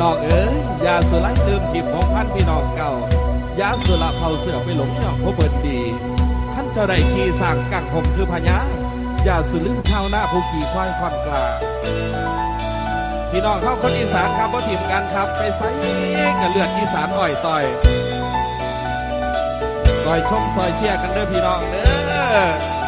น้องเอ๋ยยาสุไลลืมทิพของพันพี่น้องเก่ายาสุละเผาเสือไปหลงย่องพบเบิดดีท่านเจ้าได้ขี่สร้างกังผมคือพญายาสุลืมชาวนาผู้ขี่ควายควันกลาพี่น้องเข้าคนอีสานครับว่าทีมกันครับไปไซกับเลือดอีสานอ่อยต่อยซอยชมซอยเชียร์กันเด้อพี่น้องเด้อ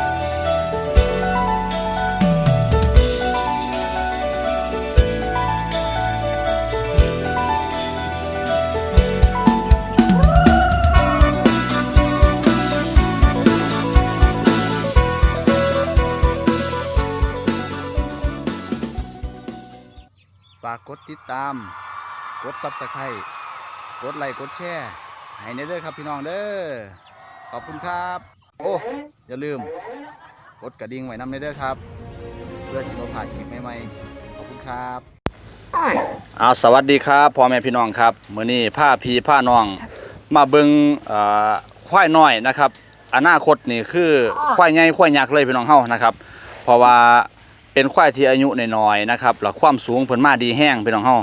ติดตาม กดซับสไครต์กดไลค์กดแชร์ให้ในเด้อครับพี่น้องเด้อขอบคุณครับ โอ้อย่าลืม กดกระดิ่งไว้นำในเด้อครับ เพื่อที่เราผ่านคลิปใหม่ๆขอบคุณครับอาสวัสดีครับพ่อแม่พี่น้องครับมื้อนี้ผ้าพีผ้าน้อง มาเบิงอ่อควายน้อยนะครับอนาคตนี่คือควายใหญ่ควายยักษ์เลยพี่น้องเฮานะครับ เพราะว่า เป็นควายที่อายุน้อยๆนะครับแล้วความสูงเพิ่นมาดีแห้งพี่น้องเฮา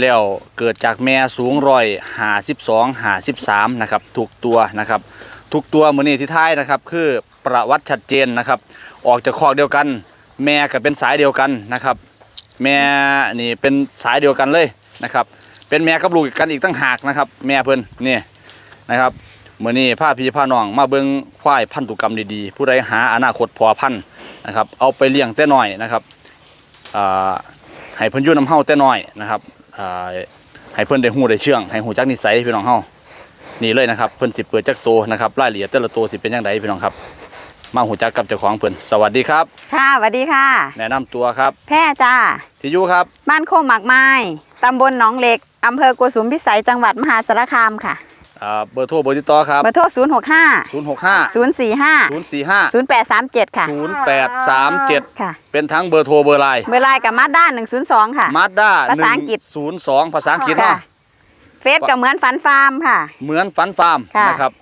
แล้วเกิดจากแม่สูงร้อยหาสิบสองหาสิบสามนะครับทุกตัวนะครับทุกตัวมือนี้ที่ท้ายนะครับคือประวัติชัดเจนนะครับ ออกจากคอกเดียวกัน แม่ก็เป็นสายเดียวกันนะครับ แม่นี่เป็นสายเดียวกันเลยนะครับ เป็นแม่กับลูกกันอีกตั้งหากนะครับ แม่เพิ่นนี่นะครับมือนี้พาพี่พาน้อง มาเบิ่งควายพันธุกรรมดีๆ ผู้ใดหาอนาคตพอพันธุ์ นะครับ เอาไปเลี้ยงแต่น้อยนะครับอ่าให้เพิ่นอยู่น้ำเฮาแต่น้อยนะครับอ่าให้เพิ่นได้ฮู้ได้เชื่องให้ฮู้จักนิสัยพี่น้องเฮานี่เลยนะครับ เพิ่นสิเปิดจักโตนะครับรายละเอียดแต่ละโตวสิเป็นจังไดพี่น้องครับ มาฮู้จักกับเจ้าของเพิ่นสวัสดีครับ ค่ะสวัสดีค่ะ แนะนำตัวครับ แพร่จ้าที่อยู่ครับ บ้านโคกหมากไม้ตำบลหนองเหล็กอำเภอกุสุมพิสัยจังหวัดมหาสารคามค่ะ อ่าเบอร์โทรเบอร์ติดต่อครับเบอร์โทร0 6 5 065 0 4 5 045 0 8 3 7 ค่ะ 0837 ค่ะ เป็นทั้งเบอร์โทรเบอร์ไลน์เวลากับมาด้า102 ค่ะ มาด้าภาษาอังกฤษ102 ภาษาอังกฤษค่ะเนาะเฟซกับเหมือนฝันฟาร์มค่ะ เหมือนฝันฟาร์มค่ะนะครับ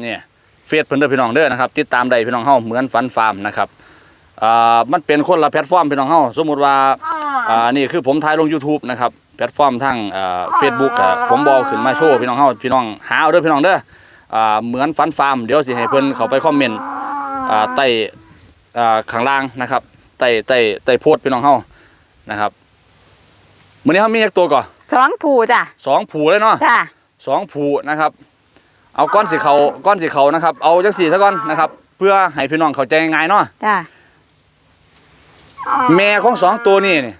เนี่ยเฟซเพิ่นเด้อพี่น้องเด้อนะครับติดตามได้พี่น้องเฮาเหมือนฝันฟาร์มนะครับอ่ามันเป็นคนละแพลตฟอร์มพี่น้องเฮาสมมุติว่าอ่านี่คือผมถ่ายลง YouTube นะครับแพลตฟอร์มทั้งอ่า Facebook อะผมบอกขึ้นมาโชว์พี่น้องเฮาพี่น้องหาเอาเด้อพี่น้องเด้ออ่าเหมือนฝันฟาร์มเดี๋ยวสิให้เพิ่นเข้าไปคอมเมนต์อ่าใต้อ่าข้างล่างนะครับใต้ใต้ใต้โพสต์พี่น้องเฮานะครับมื้อนี้เฮามีอีกตัวก่อนสองผูจ้ะสองผูเลยเนาะจ้ะสองผูนะครับ เอาก้อนสีเขาก้อนสีเขานะครับ เอาจังสีซะก่อนนะครับ เพื่อให้พี่น้องเข้าใจง่ายๆเนาะจ้ะแม่ของสองตัวนี้นี่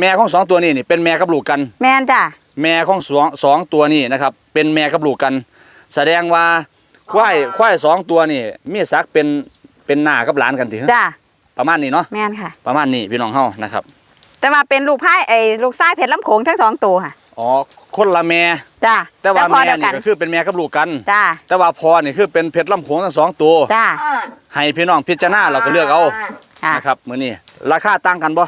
แม่ของสองตัวนี้นี่เป็นแม่กับลูกกัน แมนจ้ะแม่ของสองสองตัวนี้นะครับ เป็นแม่กับลูกกัน แสดงว่าควายควายสองตัวนี่มีสักเป็นเป็นหน้ากับหลานกันทีจ้ะประมาณนี้เนาะแมนค่ะ ประมาณนี้พี่น้องเฮานะครับ แต่ว่าเป็นลูกพายไอ้ลูกไส้เพชรลำโขงทั้งสองตัวค่ะ อ๋อคนละแม่จ้ะแต่ว่าพอแม่เดียวกันี่นก็คือเป็นแม่กับลูกกัน จ้ะแต่ว่าพอนี่คือเป็นเพชรลำโขงทั้งสองตัว จ้ะให้พี่น้องพิจารณาเราก็เลือกเอาค่ะนะครับมื้อนี้ราคาต่างกันบ่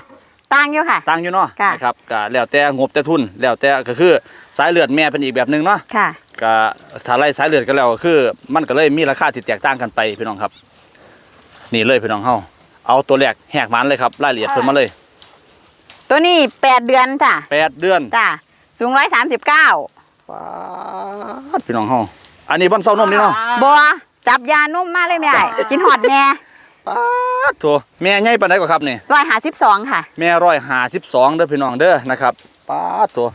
ตั้งอยู่ค่ะ ต่างอยู่เนาะค่ะ นะครับก็แล้วแต่งบแต่ทุนแล้วแต่ก็คือสายเลือดแม่เป็นอีกแบบหนึงเนาะค่ะ ก็ถ้าไล่สายเลือดกันแล้วก็คือ มันก็เลยมีราคาที่แตกต่างกันไปพี่น้องครับ นี่เลยพี่น้องเฮาเอาตัวแรกแหกมันเลยครับรายละเอียดเพิ่นมาเลยตัวนี้แปดเดือนจ้ะแปดเดือนจ้ะสูงร้อยสามสิบเก้าป๊าดพี่น้องเฮาอันนี้บ่อนเซานมนี่เนาะบัวจับยานุ่มมากเลยแม่ไอ้กินหอดแม่ ป๊าดโถแม่ใหญ่ปานใดกว่าครับนี่ร้อยหาสิบสองค่ะ แม่ร้อยหาสิบสองเด้อพี่น้องเด้อนะครับป้าดตัว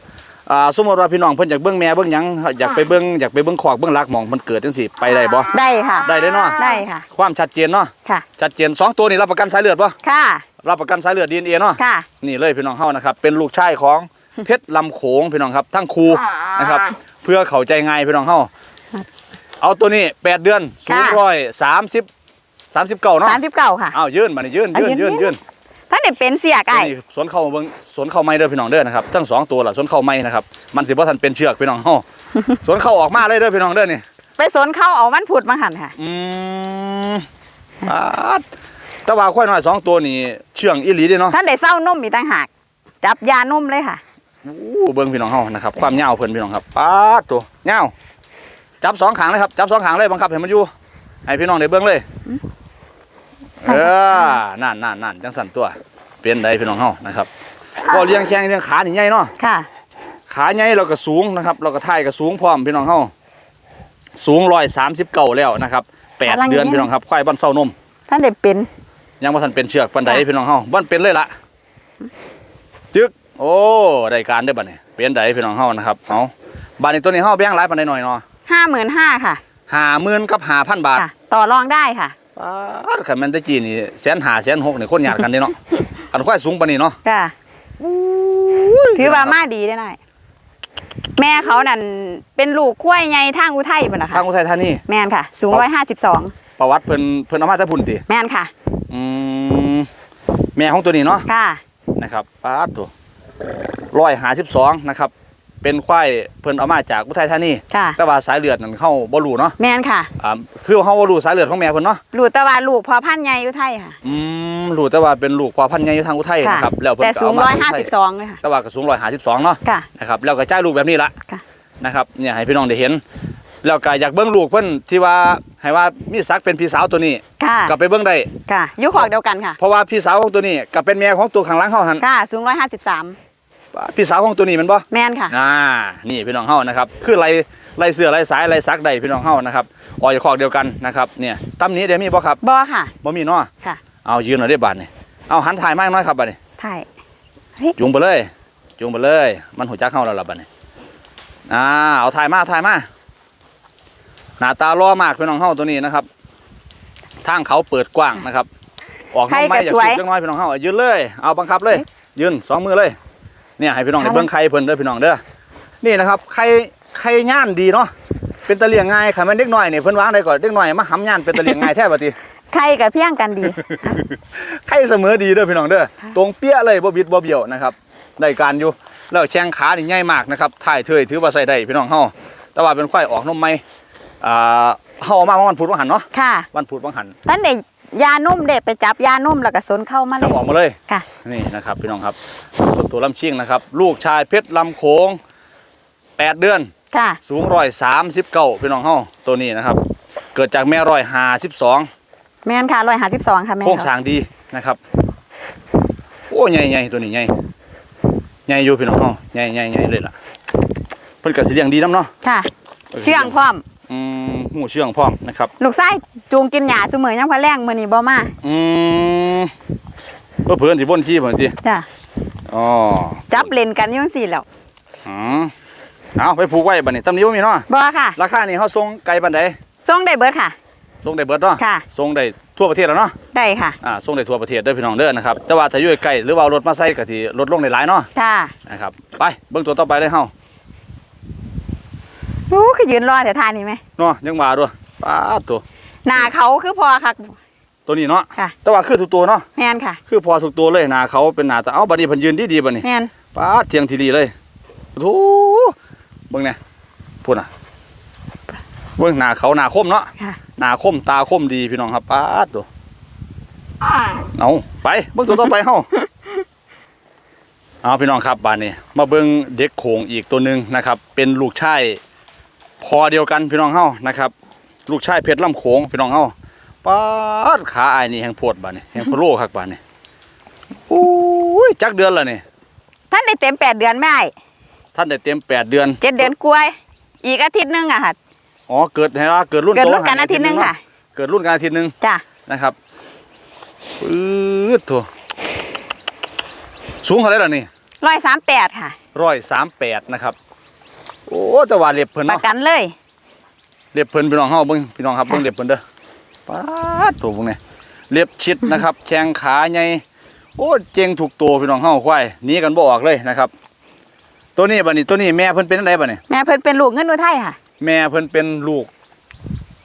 อ่าสมมติว่าพี่น้องเพิ่นอยากเบิ่งแม่เบิ่งหยังอยากไปเบิ่งอยากไปเบิ่งขอกเบิ่งรักหมองมันเกิดจังซี่ไปได้บ่ได้ค่ะ ได้เลยเนาะได้ค่ะ ความชัดเจนเนาะค่ะ ชัดเจนสองตัวนี่รับประกันสายเลือดบ่ค่ะ รับประกันสายเลือด DNA เนาะ ค่ะ นี่เลยพี่น้องเฮานะครับเป็นลูกชายของเพชรลำโขงพี่น้องครับทั้งครูนะครับ เพื่อเข้าใจง่ายพี่น้องเฮาเอาตัวนี้แปดเดือนสูงค่ะ ร้อยสามสิบ สามสิบเก้าเนาะสามสิบเก้าค่ะอ้าวยืนมานี่ยืนยืนอะยืยืนนยืนถ้าเด็เป็นเสียกไอ้นี่สวนเข้าเบิ่งสวนเข้าไม้เด้อพี่น้องเด้อนะครับทั้งสองตัวล่ะสวนเข้าไม้นะครับมันสิบ่ทันเป็นเชือกพี่น้องเฮาสวนเข้าออกมาเลยเด้อพี่น้องเด้อนี่ไปสนเข้าเอามันผุดมาหันค่ะอืมปาดแต่ว่าควายน้อยสองตัวนี่เชื่องอีหลีเด้เนาะท่านได้เศร้านุ่มอีกต่างหากจับยานุ่มเลยค่ะอู้เบิ่งพี่น้องเฮานะครับความยาวเพิ่นพี่น้องครับปาดตัวยาวจับสองขางเลยครับจับสองขางเลยบังคับให้มันอยู่ให้พี่น้องได้เบิ่งเลย เออนั่นนั่นนั่นจังสั่นตัว เป็นได้พี่น้องเฮานะครับก็เลี้ยงแข้งเลี้ยงขานี่ใหญ่เนาะค่ะ ขาใหญ่เราก็สูงนะครับ เราก็ท้ายก็สูงพร้อมพี่น้องเฮาสูงร้อยสามสิบเก้าแล้วนะครับแปดเดือนพี่น้องครับควายบ้านเศร้านมท่านได้เป็น ยังบ่ทันเป็นเชือกปันใดค่ะพี่น้องเฮาบ้านเป็นเลยละจึกโอ้ได้การได้อบัดนี้เป็นไดพี่น้องเฮานะครับเอาบัดนี้ตัวนี้เฮาแบ่งหลายปานใดหน่อยเนาะห้าหมื่นห้าค่ะห้าหมื่นกับห้าพันบาทค่ะต่อรองได้ค่ะ ป้าดขันแมันแตะกี้นี่แสนหาแสนหกนี่คนหยาดกันเด้เนาะอันควายสูงปานนี้เนาะค่ะถือว่ามาดีได้หน่อยแม่เขานั่นเป็นลูกคุ้ยไงทางอุทัยเป็นนะคะทางอุทัยธานีแม่นค่ะ สูงร้อยห้าสิบสองประวัติเพิ่นเพิ่นเอามาแต่พุ่นติแม่นค่ะอืมแม่ของตัวนี้เนาะค่ะนะครับป้าดตัวร้อยหาสิบสองนะครับ เป็นควายเพิ่นเอามาจากอุทัยธานีค่ะ แต่ว่าสายเลือดนั่นเข้าบ่รู้เนาะแม่นค่ะอ่าคือเขาบ่รู้สายเลือดของแม่เพิ่นเนาะลูกตะวันลูกพอพันธุ์ใหญ่อุทัยค่ะอืมรู้แต่ว่าเป็นลูกควายพันธุ์ใหญ่อยู่ทางอุทัยค่ะนะครับแล้วเพิ่นแต่ก็สูงเอามาร้อยจกห้าทัสิบสองเลยค่ะ แต่ว่าก็สูงร้อยหาสิบสองเนาะค่ะ นะครับแล้วก็จ่ายลูกแบบนี้ละค่ะ นะครับเนี่ยให้พี่น้องได้เห็น แล้วก็อยากเบิ้งลูกเพิ่นที่ว่าให้ว่ามีศักดิ์เป็นพี่สาวตัวนี้ค่ะกลับไปเบิ้งได้ ค่ะอยุคอกเดียวกันค่ะ เพราะว่าพี่สาวของตัวนี้กับเป็นแม่ของตัวข้างหลังเฮาหัน ค่ะ สูงร้อยห้าสิบสาม พี่สาวของตัวนี้แมันบ่แม่นค่ะอ่านี่พี่น้องเฮานะครับ คือไล่ไล่เสื้อไล่สายไล่ซักได้พี่น้องเฮานะครับออกจากคอกเดียวกันนะครับเนี่ยตำนี้เดี๋ยวมีบ่ครับบอค่ะบ่มีเนาะค่ะ เอายืนหน่อยได้บาดนี่เอาหันถ่ายมากน้อยครับบาดนี่ถ่ายจูงไปเลยจูงไปเลย มันหัวจักเฮาแล้วล่ะบาดนี่อ่าเอาถ่ายมาถ่ายมาหน้าตาล่อมากพี่น้องเฮาตัวนี้นะครับ ทางเขาเปิดกว้างนะครับ ออกน้องไม้อยากสูบจังน้อยพี่น้องเฮาเอายืนเลย เอาบังคับเลย ยืนสองมือเลย เนี่ยให้พี่น้องได้เบิ่งไข่เพิ่นเด้อพี่น้องเด้อนี่นะครับไข่ไข่ย่านดีเนาะเป็นตะเลียงง่ายค่ะมันเด็กน้อยนี่เพิ่นวางได้ก่อนเด็กน้อยมาหำย่านเป็นตะเลียงง่ายแท้บัดนี้ใครกับเพียงกันดี ไข่เสมอดีเด้อพี่น้องเด้อค่ะตรงเปี้ยเลยบ่บิดบ่เบี้ยวนะครับได้การอยู่แล้วแข้งขานี่ใหญ่มากนะครับถ่ายเทยถือว่าใส่ได้พี่น้องเฮาแต่ว่าเป็นควายออกนมใหม่อ่าเฮาเอามาวันพุธวันหันเนาะค่ะวันพุธวันหันท่านเด็ก ยานุ่มเด็กไปจับยานุ่มแล้วก็สนเข้ามาเลจะยออกมาเลยค่ะ นี่นะครับพี่น้องครับตัวตัวลำชิงนะครับ ลูกชายเพชรลำโขงแปดเดือน ค่ะ สูงร้อยสามสิบเก้าพี่น้องเฮาตัวนี้นะครับ เกิดจากแม่ร้อยห้าสิบสองแม่นค่ะร้อยห้าสิบสองค่ะแม่โครงสร้างดีนะครับ โอ้ใหญ่ใหญ่ตัวนี้ใหญ่ใหญ่อยู่พี่น้องเฮาใหญ่ใหญ่ใหญ่เลยล่ะเพิ่นก็สิเลี้ยงดีน้ำเนาะค่ะ เชื่องพร้อม อืมหูเชื่องพร้อมนะครับลูกไส้จูงกินหญ้าเสมอยังพะแรงมื้อนี้บ่มาอืมเพื่อเพื่อนสิบ่นที่เพิ่นติจ้ะอ๋อจับเล่นกันอยุ่จังสี่แล้วอืมเอาไปผูกไว้บัดนี้ตำนี้บ่มีเนาะบ่ค่ะราคานี่เฮาส่งไกลปานใดส่งได้เบิดค่ะ ส่งได้เบิดเนาะค่ะ ส่งได้ทั่วประเทศแล้วเนาะได้ค่ะอ่าส่งได้ทั่วประเทศเด้อพี่น้องเด้อนะครับแต่ว่าถ้าอยู่ใกล้หรือว่าเอารถมาใส่ก็สิลดลงได้หลายเนาะค่ะนะครับไปเบิ่งตัวต่อไปเลยเฮา โอ้คือยืนรอแต่ทานนี่ไหมเนาะยังมาด้วยป้าดตัว หน้าเขาคือพอค่ะ ตัวนี้เนาะค่ะ แต่ว่าคือทุกตัวเนาะแม่นค่ะ คือพอทุกตัวเลยหน้าเขาเป็นหน้าตาเอ้าบัดนี้เพิ่นยืนดีๆบัดนี้แม่นป้าดเทียงทีดีเลยโอ้โหเบิ่งแน่พูดน่ะเบิ่งหน้าเขาหน้าคมเนาะค่ะ หน้าคมตาคมดีพี่น้องครับป้าดตัวเอาไปเบิ่งตัวต่อไปเฮา เอาพี่น้องครับบานนี้ มาเบิ่งเด็กโขงอีกตัวหนึ่งนะครับ เป็นลูกชาย พอเดียวกันพี่น้องเฮานะครับ ลูกชายเพชรลำโขงพี่น้องเฮาป้าดขาอายนี่แห่งโพดบานนี้แห่งพะโล่คักบานนี้อุ้ยจักเดือนแล้วนี่ท่านได้เต็มแปดเดือนไม่ท่านได้เต็มแปดเดือนเจ็ดเดือนกล้วย อีกอาทิตย์หนึงอะค่ะ อ๋อเกิดให้ว่าเกิดรุ่นเกิดโตรุ่นกันอาทิตย์หนึงค่ะ เกิดรุ่นกันอาทิตย์หนึง จ้ะนะครับปื๊ดโถสูงเท่าไหร่ล่ะนี่ร้อยสามแปดค่ะ ร้อยสามแปดนะครับ โอ้แต่ว่าเล็บเพิ่นประเนาะกันเลย เล็บเพิ่นพี่น้องเฮาเบิ่งพี่น้องครับค่ะเบิ่งเล็บเพิ่นเด้อป๊าดตัวพวกนี้เล็บชิดนะครับ แข้งขาใหญ่โอ้เจ๋งถูกตัวพี่น้องเฮาควายหนีกันบ่ออกเลยนะครับ ตัวนี้บัดนี้ตัวนี้แม่เพิ่นเป็นจังไดบัดนี้ แม่เพิ่นเป็นลูกเงินอุทัยค่ะ แม่เพิ่นเป็นลูก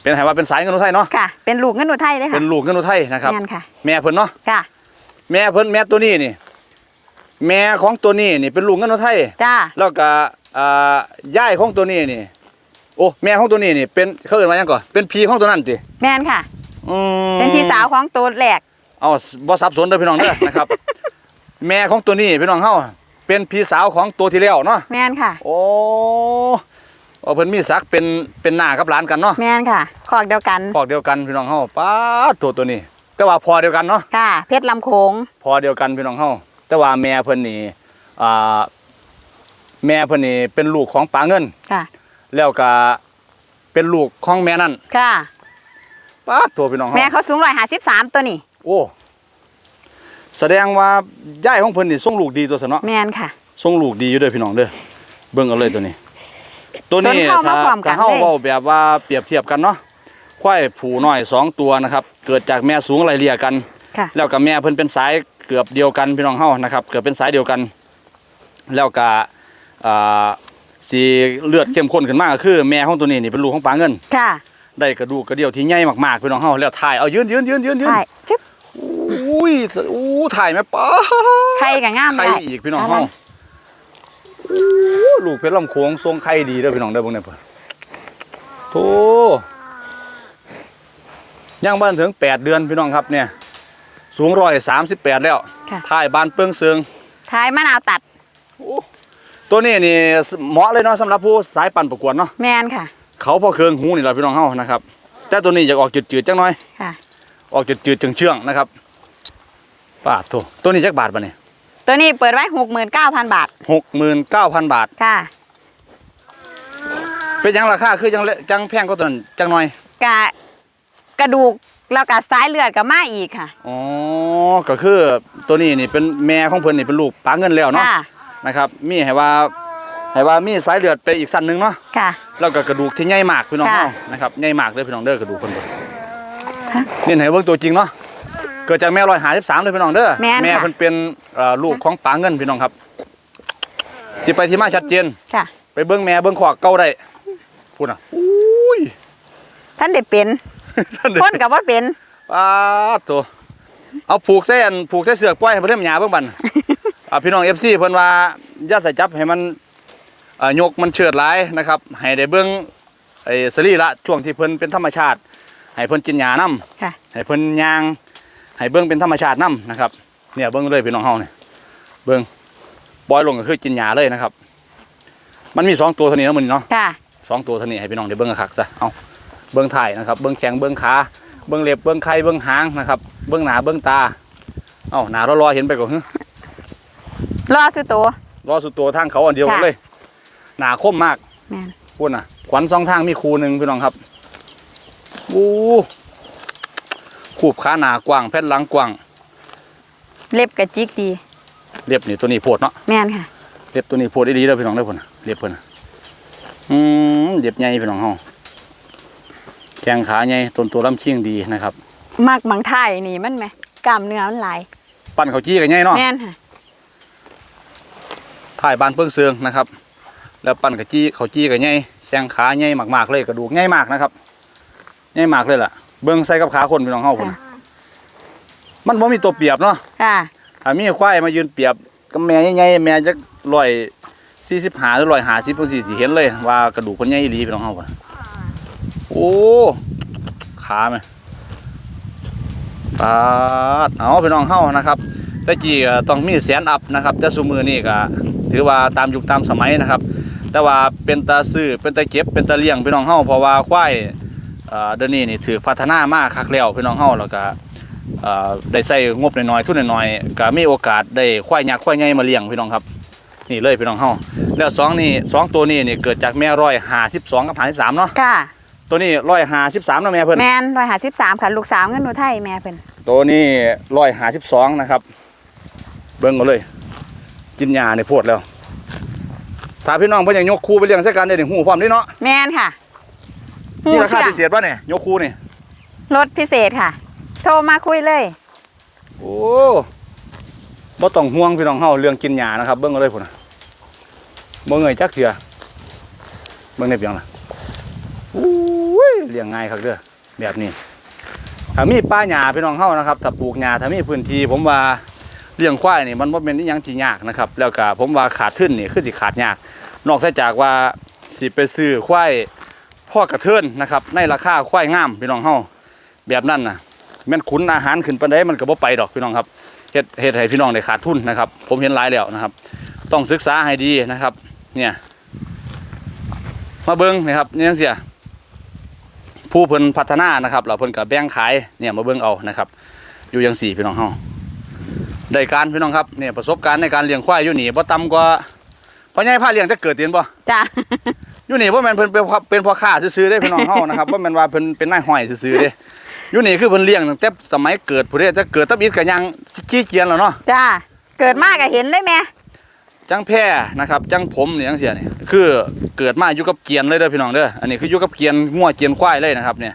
เป็นไหว่าเป็นสายเงินอุทัยเนาะค่ะ เป็นลูกเงินอุทัยเลยเป็ค่ะนลูกเงินอุทัยนะครับ แม่นค่ะ แม่เพิ่นเนาะจ้ะแม่เพิ่นแม่ตัวนี้นี่ แม่ของตัวนี้นี่เป็นลูกเงินอุทัยจ้า แล้วก็ อ่าย่ายของตัวนี้นี่ โอ้แม่ของตัวนี้นี่เป็นเขาเอิ้นว่าหยังก่อนเป็นพี่ของตัวนั้นติแม่นค่ะ อืมเป็นพี่สาวของตัวแรกเอาบ่สับสนเด้อพี่น้องเด้อนะครับ แม่ของตัวนี้พี่น้องเฮาเป็นพี่สาวของตัวที่แล้วเนาะแม่นค่ะ โอ้เอาเพิ่นมีศักดิ์เป็นเป็นหน้ากับหลานกันเนาะแม่นค่ะคอกเดียวกันพอกเดียวกันพี่น้องเฮาป้าดตัวตัวนี้ แต่ว่าพอเดียวกันเนาะ ค่ะ เพชรลำโขงพอเดียวกันพี่น้องเฮาแต่ว่าแม่เพิ่นนี่อ่า แม่เพิ่นนี่เป็นลูกของปลาเงิน ค่ะ แล้วก็เป็นลูกของแม่นั่นค่ะ ป้าดตัวพี่น้องเฮาแม่เขาสูงร้อยห้าสิบสามตัวนี่ โอ้แสดงว่าย่ายของเพิ่นนี่ส่งลูกดีตัวซะเนาะ แมนค่ะส่งลูกดีอยู่เด้อพี่น้องเด้อเบิ่งเอาเลยตัวนี้ ตัวนี้ส่วนเข้าถ้ามาพร้อมกันถ้าเฮาเลย เว้าแบบว่าเปรียบเทียบกันเนาะควายผูน้อยสองตัวนะครับ เกิดจากแม่สูงไล่เลี่ยกัน ค่ะ แล้วกับแม่เพิ่นเป็นสายเกือบเดียวกันพี่น้องเฮานะครับ เกือบเป็นสายเดียวกัน แล้วก็อ่า สีเลือดเข้มข้นขึ้นมากก็คือ แม่ของตัวนี้นี่เป็นลูกของปลาเงิน ค่ะ ได้กระดูกกระเดี่ยวที่ใหญ่มากๆพี่น้องเฮาแล้วถ่ายเอายืนยืนยืนยืนยืนใช่จึ๊บอุ้ยอู้ถ่ายแม่ป้าไข่กับง่ามไข่ได้อีกพี่น้องเฮาอู้ลูกเพชรลำโขงทรงไข่ดีเด้อพี่น้องเด้อเบิ่งได้เพิ่นโธ่ย่างบ้านถึง8เดือนพี่น้องครับเนี่ย สูง138แล้วค่ะถ่ายบานเปิ้งเซิงท้ายมะนาวตัดโอ้ ตัวนี้นี่เหมาะเลยเนาะสำหรับผู้สายปั่นประกวดเนาะแมนค่ะ เขาพอเครื่องหูนี่แหละพี่น้องเฮานะครับ แต่ตัวนี้อยากออกจืดๆจังหน่อย ค่ะ ออกจืดๆเชื่องๆนะครับป้าดโถตัวนี้จักบาทปะเนี่ยตัวนี้เปิดไว้หกหมื่นเก้าพันบาทหกหมื่นเก้าพันบาท ค่ะ เป็นหยังราคาคือจังเลจังแพงก็ตัวนั้นจังหน่อยกะกระดูกแล้วก็สายเลือดกับมาอีกค่ะ อ๋อก็คือตัวนี้นี่เป็นแม่ของเพิ่นนี่เป็นลูกปลาเงินแล้วเนาะค่ะ นะครับ มีให้ว่าให้ว่ามีสายเลือดไปอีกสั้นหนึงเนาะค่ะ แล้วก็กระดูกที่ใหญ่มากพี่น้องค่ะเฮานะครับใหญ่มากเด้อพี่น้องเด้อกระดูกเพิ่นเบิ่งนี่ให้เบิ่งตัวจริงเนาะเกิดจากแม่153เลยพี่น้องเด้อแม่นค่ะแม่เพิ่นเป็นเอ่อลูกของปลาเงินพี่น้องครับที่ไปที่มาชัดเจน ค่ะ ไปเบิ่งแม่เบิ่งขวากเก่าได้พูดน่ะอุ้ย ท่านได้เป็นท่านเด้ คนกับว่าเป็น ป้าดตัวเอาผูกเส้นผูกเส้นเสือกปล่อยให้มันเริ่มหยาเบิ่งบัน อ่าพี่น้อง FC เพิ่นว่าอย่าใส่จับให้มันเอ่อยกมันเฉิดหลายนะครับให้ได้เบิ่งไอ้สรีระช่วงที่เพิ่นเป็นธรรมชาติ ให้เพิ่นกินหญ้านํค่ะ ให้เพิ่นย่างให้เบิ่งเป็นธรรมชาตินํนะครับ เนี่ยเบิ่งเลยพี่น้องเฮาเนี่ยเบิ่งปล่อยลงก็คือกินหญ้าเลยนะครับ มันมีสองตัวเท่านี้เนาะมื้อนี้เนาะ ค่ะ สองตัวเท่านี้ให้พี่น้องได้เบิ้งคักๆซะ เอาเบิ้งถ่ายนะครับ เบิ้งแข้งเบิ้งขา เบิ้งเล็บ เบิ้งไข่เบิ้งหางนะครับ เบิ้งหน้าเบิ้งตา เอ้าหน้ารอๆเห็นไปก่อนฮึ รอสุดโตวรอสุดตัวทางเขาอันเดียวกันค่ะ เลย หน้าคมมากแมนพูดน่ะขวัญสองทางมีคูหนึ่งพี่น้องครับอู้ขูบขาหน้ากว้างแผ่นหลังกว้างเล็บกระจิกดีเล็บนี่ตัวนี้โพดเนาะ แมนค่ะ เล็บตัวนี้โพดได้ดีเด้อพี่น้องเด้อพุ่นน่ะเล็บเพิ่นน่ะอืมเล็บใหญ่พี่น้องเฮาแข้งขาใหญ่ต้นตัวลำเชียงดีนะครับมักบางท่ายนี่มันไหมกล้ามเนื้อมันหลาย ปั้นเขาวจี้กันใหญ่เนาะแมนค่ะ ถ่ายบานเพิ่งเสืองนะครับ แล้วปั้นกับจี้เขาจี้กับใหญ่แข้งขาใหญ่มากๆเลยกระดูกใหญ่มากนะครับใหญ่มากเลยล่ะ เบิ้งใส่กับขาคนพี่น้องเฮาพุ่นค่ะมันบ่มีตัวเปรียบเนาะค่ะถ้ามีควายมายืนเปรียบกับแม่ใหญ่ๆแม่จักร้อยสี่สิบห้าหรือร้อยห้าสิบเพิ่นสิสิเห็นเลย ว่ากระดูกคนใหญ่อีหลีพี่น้องเฮาพุ่นโอ้ขาไหมปาดเอาพี่น้องเฮานะครับแต่กี้ก็ต้องมีแสนอัพนะครับแต่ซุมือนี่ก็ ถือว่าตามยุคตามสมัยนะครับ แต่ว่าเป็นตาซื้อเป็นตาเก็บเป็นตาเลี้ยงพี่น้องเฮาเพราะว่าควายเอ่อเดี๋ยวนี้นี่ถือพัฒนามากคักแล้วพี่น้องเฮาแล้วก็เอ่อได้ใส่งบน้อยๆทุนน้อยๆก็มีโอกาสได้ควายยักษ์ควายใหญ่มาเลี้ยงพี่น้องครับนี่เลยพี่น้องเฮาแล้วสองนี่สองตัวนี้นี่เกิดจากแม่ร้อยห้าสิบสองกับห้าสิบสามเนาะค่ะตัวนี้ร้อยห้าสิบสามนะแม่เพิ่นแมนร้อยห้าสิบสามค่ะลูกสาวเงินหนูไทยแม่เพิ่นตัวนี้ร้อยห้าสิบสองนะครับ เบิ่งเอาเลย กินยาในโพดแล้วถ้าพี่น้องเพิ่นอยากยกคู่ไปเลี้ยงใส่กันได้ถึงหูพร้อมนี่เนาะแมนค่ะนี่ราคาหูพิเศษป่ะเนี่ยยกคู่นี่ลดพิเศษค่ะ โทรมาคุยเลย โอ้บ่ต้องห่วงพี่น้องเฮาเรื่องกินหญ้านะครับ เบิ่งเอาเลยพุ่นน่ะบ่เงยจักเทื่อเบิ่งได้เพียงล่ะอู้ยเลี้ยงง่ายคักเด้อแบบนี้ถ้ามีป้าหญ้าพี่น้องเฮานะครับถ้าปลูกหญ้าถ้ามีพื้นที่ผมว่า เลี้ยงควายนี่มันบ่แม่นอีหยังที่ยากนะครับ แล้วก็ผมว่าขาดทุนนี่คือสิขาดยาก นอกจากว่าสิไปซื้อควายพ่อกระเทินนะครับ ในราคาควายงามพี่น้องเฮาแบบนั้นนะแม่นขุนอาหารขึ้นไปานใดมันก็บ่ไปดอกพี่น้องครับเฮ็ดเฮ็ดให้พี่น้องได้ขาดทุนนะครับ ผมเห็นหลายแล้วนะครับ ต้องศึกษาให้ดีนะครับ เนี่ย มาเบิ่งนะครับนี่จังซี่ผู้เพิ่นพัฒนานะครับแล้วเพิ่นก็แบ่งขายเนี่ยมาเบิ่งเอานะครับ อยู่จังสี่พี่น้องเฮา ได้การพี่น้องครับเนี่ยประสบการณ์ในการเลี้ยงควายอยู่นี่บ่ต่ำกว่าพ่อใหญ่พาเลี้ยงจะเกิดเตียนบ่จ้าอยู่นี่บ่แม่นเพิ่นเป็นพ่อเป็นพ่อค้าซื่อๆเด้พี่น้องเฮานะครับบ่แม่นว่าเพิ่นเป็นนายห้อยซื่อๆเด้อยู่นี่คือเพิ่นเลี้ยงตั้งแต่สมัยเกิดผู้ใดแต่เกิดตะบิดก็ยังขี้เกียจแล้วเนาะจ้าเกิดมากก็เห็นเลยแม่จังแพร่นะครับจังผมเนี่ยจังเสียนี่คือเกิดมาอยู่กับเกียนเลยเด้อพี่น้องเด้ออันนี้คืออยู่กับเกียนงัวเกียนควายเลยนะครับเนี่ย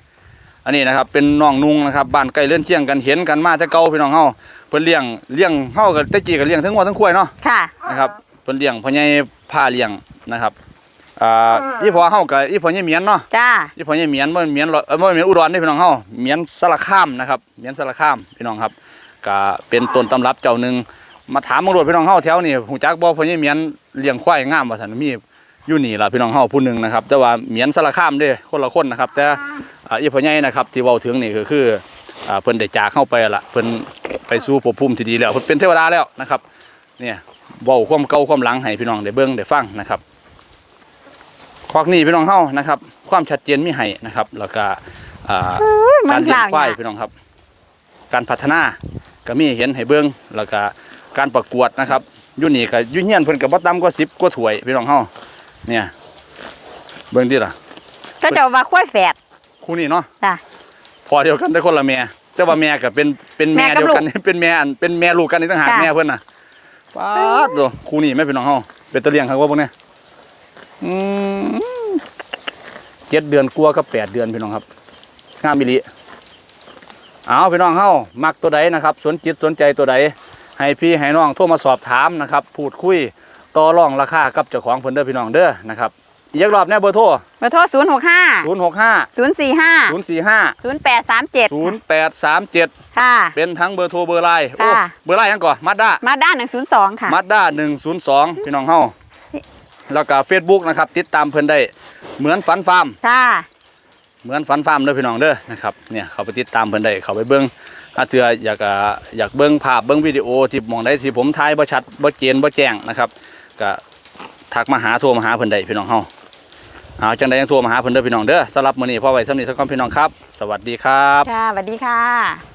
อันนี้นะครับเป็นน้องนุงนะครับบ้านใกล้เลื่อนเที่ยงกันเห็นกันมาแต่เก่าพี่น้องเฮา เพิ่นเลี้ยงเลี้ยงเฮาก็แต่กี้ก็เลี้ยงทั้งงัวทั้งควายเนาะค่ะ นะครับเพิ่นเลี้ยงพ่อใหญ่พาเลี้ยงนะครับอ่าอีพ่อเฮากับอีพ่อใหญ่เหมียนเนาะจ้าอีพ่อใหญ่เหมียนบ่แม่นเหมียนหรอกเอ้ยบ่แม่นอุดรเด้อพี่น้องเฮาเหมียนสารคามนะครับเหมียนสารคามพี่น้องครับก็เป็นต้นตำรับเจ้าหนึงมาถามตำรวจพี่น้องเฮาแถวนี่หูจักบ่พ่อใหญ่เหมียนเลี้ยงควายงามว่าซั่นมีอยู่นี่ล่ะพี่น้องเฮาผู้หนึงนะครับ แต่ว่าเหมียนสารคามเด้คนละคนนะครับ แต่อ่าอีพ่อใหญ่นะครับที่เว้าถึงนี่ก็คืออ่าเพิ่นได้จากเข้าไปละเพิ่น ไปสู่ภพภูมิที่ดีแล้วเพิ่นเป็นเทวดาแล้วนะครับเนี่ยเว้าความเก่าความหลังให้พี่น้องได้เบิ่งได้ฟังนะครับคอกนี้พี่น้องเฮานะครับ ความชัดเจนมีให้นะครับ แล้วก็อ่ามักานรกเลี้ยลางงควายเนี่ยพี่น้องครับ การพัฒนาก็มีเห็นให้เบิ่งแล้วก็การประกวดนะครับอยุ่นี่ก็อยุ่เฮียนเพิ่นก็บ่ต่ำกว่า10กว่าถ้วยพี่น้องเฮาเนี่ย เบิ่งดิล่ะก็จะว่าคุ้ยแฝดคู่นี้เนาะจ้าพอเดียวกันแต่คนละแม่ แต่ว่าแม่ก็เป็นเป็นแม่แม่กับเดียวกันลูกเป็นแม่อันเป็นแม่ลูกกันนี่ต่างหากจ้ะ แม่เพิ่นน่ะป๊าดโดคู่นี้แม่พี่น้องเฮาเป็นตะเลียงครับว่าพวกเนี้ยอืมเจ็ดเดือนกลัวาก็แปดเดือนพี่น้องครับงามมิลิเอาพี่น้องเฮามักตัวใดนะครับ สนจิตสนใจตัวใด ให้พี่ให้น้องโทรมาสอบถามนะครับ พูดคุยต่อรองราคากับเจ้าของเพิ่นเด้อพี่น้องเด้อนะครับ อีกรอบแน่เบอร์โทรเบอร์โทรศูนย์หกห้า065ศูนย์สี่ห้า045ศูนย์แปดสามเจ็ด0837ค่ะ เป็นทั้งเบอร์โทรเบอร์ไลน์โอ้ค่ะเบอร์ไลน์ยังก่อนมาด้ามาด้านหนึ่งศูนย์สองค่ะมาด้า102พี่น้องเฮาแล้วก็ Facebook นะครับ ติดตามเพิ่นได้เหมือนฝันฟาร์มจ้าเหมือนฝันฟาร์มเด้อพี่น้องเด้อนะครับเนี่ยเขาไปติดตามเพิ่นได้เขาไปเบิ่งถ้าเถื่ออยากอ่าอยากเบิ่งภาพเบิ่งวิดีโอที่หมองได้ที่ผมถ่ายบ่ชัดบ่เจนบ่แจ้งนะครับก็ทักมาหาโทรมาหาเพิ่นได้พี่น้องเฮา เอาจังไดยังทัวมาหาเพิ่นเด้อพี่น้องเด้อสำหรับมื้อนี้พอไว้สำนีสักก่อนพี่น้องครับ สวัสดีครับ ค่ะสวัสดีค่ะ